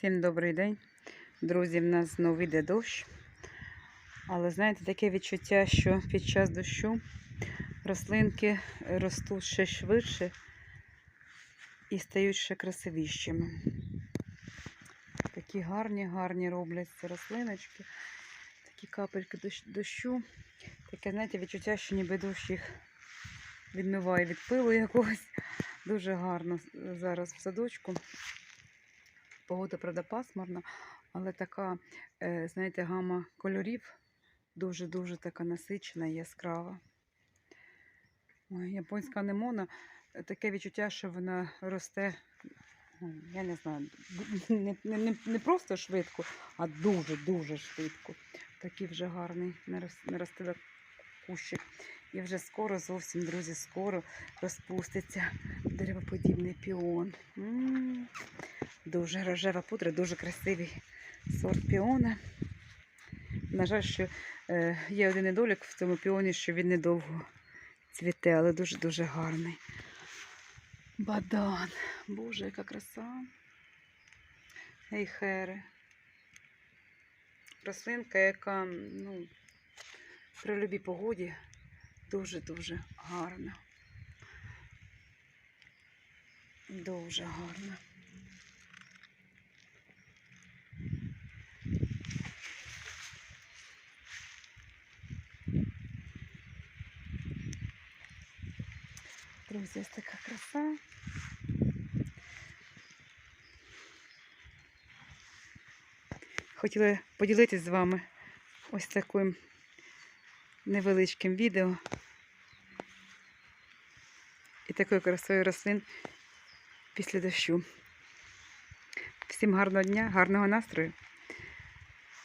Всім добрий день. Друзі, в нас знову йде дощ. Але знаєте, таке відчуття, що під час дощу рослинки ростуть ще швидше і стають ще красивішими. Такі гарні, гарні робляться рослиночки, такі капельки дощу. Таке, знаєте, відчуття, що ніби дощ їх відмиває від пилу якогось. Дуже гарно зараз в садочку. Погода, правда, пасмурна, але така, е, знаєте, гама кольорів дуже-дуже така насичена і яскрава. Японська анемона, е, таке відчуття, що вона росте, ну, я не знаю, не, не, не, просто швидко, а дуже-дуже швидко. Такий вже гарний нарос- наростила кущик. І вже скоро, зовсім, друзі, скоро розпуститься деревоподібний піон. М, Дуже рожева пудра, дуже красивий сорт піона. На жаль, що е, є один недолік в цьому піоні, що він недовго цвіте, але дуже-дуже гарний. Бадан. Боже, яка краса. Ейхери. Рослинка, яка ну, при любій погоді дуже-дуже гарна. Дуже гарна. Друзі, ось така краса. Хотіла поділитися з вами ось таким невеличким відео і такою красою рослин після дощу. Всім гарного дня, гарного настрою.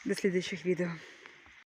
До слідуючих відео.